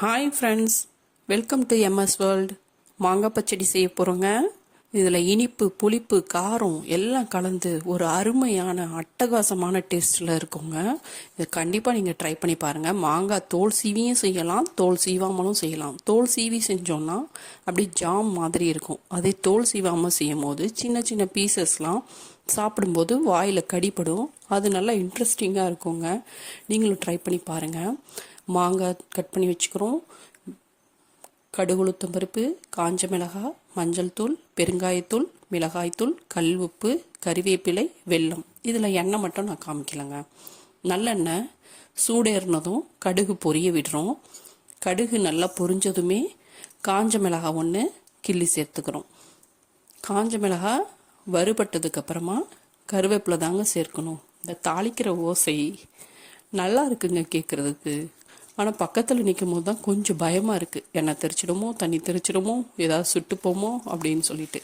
Hi friends welcome to MS world மாங்காய் பச்சடி செய்ய போகிறோங்க இதில் இனிப்பு புளிப்பு காரம் எல்லாம் கலந்து ஒரு அருமையான அட்டகாசமான டேஸ்ட்டில் இருக்குங்க. இது கண்டிப்பாக நீங்கள் ட்ரை பண்ணி பாருங்கள் மாங்காய் தோல் சீவியும் செய்யலாம் தோல் சீவாமலும் செய்யலாம். தோல் சீவி செஞ்சோன்னா அப்படி ஜாம் மாதிரி இருக்கும். அதே தோல் சீவாமல் செய்யும் போது சின்ன சின்ன பீசஸ்லாம் சாப்பிடும்போது வாயில் கடிப்படும் அது நல்லா இன்ட்ரெஸ்டிங்காக இருக்குங்க. நீங்களும் ட்ரை பண்ணி பாருங்கள் மாங்காய் கட் பண்ணி வச்சுக்கிறோம். கடுகுளுத்தம் பருப்பு காஞ்ச மிளகாய் மஞ்சள் தூள் பெருங்காயத்தூள் மிளகாய்த்தூள் கல் உப்பு கறிவேப்பிலை வெல்லம். இதில் எண்ணெய் மட்டும் நான் காமிக்கலைங்க. நல்லெண்ணெய் சூடேறினதும் கடுகு பொரிய விடுறோம். கடுகு நல்லா பொரிஞ்சதுமே காஞ்ச மிளகாய் ஒன்று கிள்ளி சேர்த்துக்கிறோம். காஞ்ச மிளகாய் வறுபட்டதுக்கப்புறமா கருவேப்பிலை தாங்க சேர்க்கணும். இந்த தாளிக்கிற ஓசை நல்லா இருக்குங்க கேட்குறதுக்கு ஆனால் பக்கத்தில் நிற்கும் போது தான் கொஞ்சம் பயமாக இருக்குது எண்ணெய் தெரிச்சிடுமோ தண்ணி தெரிச்சிடுமோ ஏதாவது சுட்டுப்போமோ அப்படின்னு சொல்லிட்டு.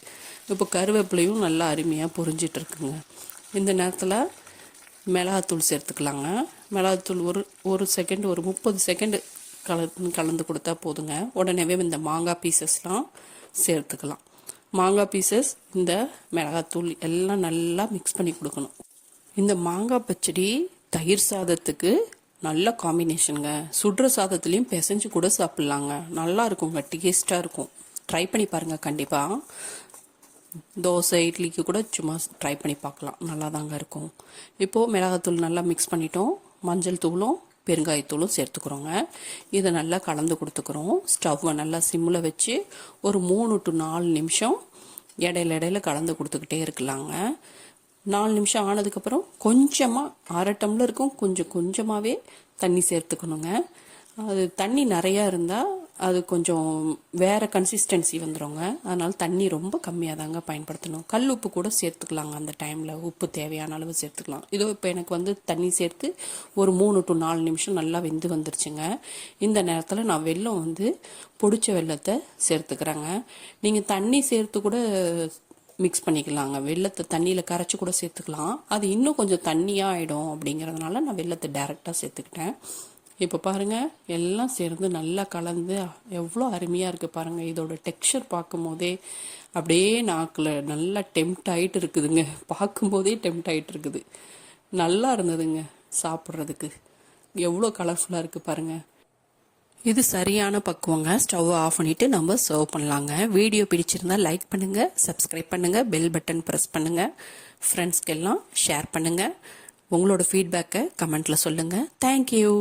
இப்போ கருவேப்பிலையும் நல்லா அருமையாக பொரிஞ்சிகிட்டுருக்குங்க இந்த நேரத்தில் மிளகாத்தூள் சேர்த்துக்கலாங்க. மிளகாத்தூள் ஒரு ஒரு செகண்ட் ஒரு முப்பது செகண்டு கலந்து கலந்து கொடுத்தா போதுங்க. உடனேவே இந்த மாங்காய் பீசஸ்லாம் சேர்த்துக்கலாம். மாங்காய் பீசஸ் இந்த மிளகாத்தூள் எல்லாம் நல்லா மிக்ஸ் பண்ணி கொடுக்கணும். இந்த மாங்காய் பச்சடி தயிர் சாதத்துக்கு நல்ல காம்பினேஷனுங்க சுடுற சாதத்துலேயும் பிசைஞ்சு கூட சாப்பிட்லாங்க. நல்லா இருக்குங்க டேஸ்ட்டாக இருக்கும். ட்ரை பண்ணி பாருங்கள் கண்டிப்பாக தோசை இட்லிக்கு கூட சும்மா ட்ரை பண்ணி பார்க்கலாம். நல்லா தாங்க இருக்கும். இப்போது மிளகாத்தூள் நல்லா மிக்ஸ் பண்ணிட்டோம். மஞ்சள் தூளும் பெருங்காயத்தூளும் சேர்த்துக்கிறோங்க. இதை நல்லா கலந்து கொடுத்துக்கிறோம். ஸ்டவ்வை நல்லா சிம்மில் வச்சு ஒரு மூணு டு நாலு நிமிஷம் இடையில இடையில கலந்து கொடுத்துக்கிட்டே இருக்கலாங்க. நாலு நிமிஷம் ஆனதுக்கப்புறம் கொஞ்சமாக அரை டம்ளருக்கும் கொஞ்சம் கொஞ்சமாகவே தண்ணி சேர்த்துக்கணுங்க. அது தண்ணி நிறையா இருந்தால் அது கொஞ்சம் வேறு கன்சிஸ்டன்சி வந்துடுங்க அதனால் தண்ணி ரொம்ப கம்மியாக தாங்க பயன்படுத்தணும். கல் உப்பு கூட சேர்த்துக்கலாங்க அந்த டைமில் உப்பு தேவையான அளவு சேர்த்துக்கலாம். இதோ இப்போ எனக்கு வந்து தண்ணி சேர்த்து ஒரு மூணு டு நாலு நிமிஷம் நல்லா வெந்து வந்துருச்சுங்க. இந்த நேரத்தில் நான் வெள்ளம் வந்து பொடிச்ச வெள்ளத்தை சேர்த்துக்கிறேங்க. நீங்கள் தண்ணி சேர்த்து கூட மிக்ஸ் பண்ணிக்கலாங்க. வெள்ளத்தை தண்ணியில் கரைச்சி கூட சேர்த்துக்கலாம். அது இன்னும் கொஞ்சம் தண்ணியாக ஆகிடும் அப்படிங்கிறதுனால நான் வெள்ளத்தை டைரெக்டாக சேர்த்துக்கிட்டேன். இப்போ பாருங்கள் எல்லாம் சேர்ந்து நல்லா கலந்து எவ்வளோ அருமையாக இருக்குது பாருங்கள் இதோட டெக்ஸ்சர் பார்க்கும்போதே அப்படியே நாக்கில் நல்லா டெம்ட் ஆகிட்டு இருக்குதுங்க. பார்க்கும்போதே டெம்ட் ஆகிட்டு இருக்குது. நல்லா இருந்ததுங்க சாப்பிட்றதுக்கு. எவ்வளோ கலர்ஃபுல்லாக இருக்குது பாருங்கள் இது சரியான பக்குவங்க. ஸ்டவ் ஆஃப் பண்ணிவிட்டு நம்ம சர்வ் பண்ணலாங்க. வீடியோ பிடிச்சிருந்தா லைக் பண்ணுங்கள் சப்ஸ்கிரைப் பண்ணுங்கள் பெல் பட்டன் ப்ரெஸ் பண்ணுங்கள் ஃப்ரெண்ட்ஸ்க்கெல்லாம் ஷேர் பண்ணுங்கள் உங்களோட ஃபீட்பேக்கை கமெண்ட்ல சொல்லுங்கள் தேங்க்யூ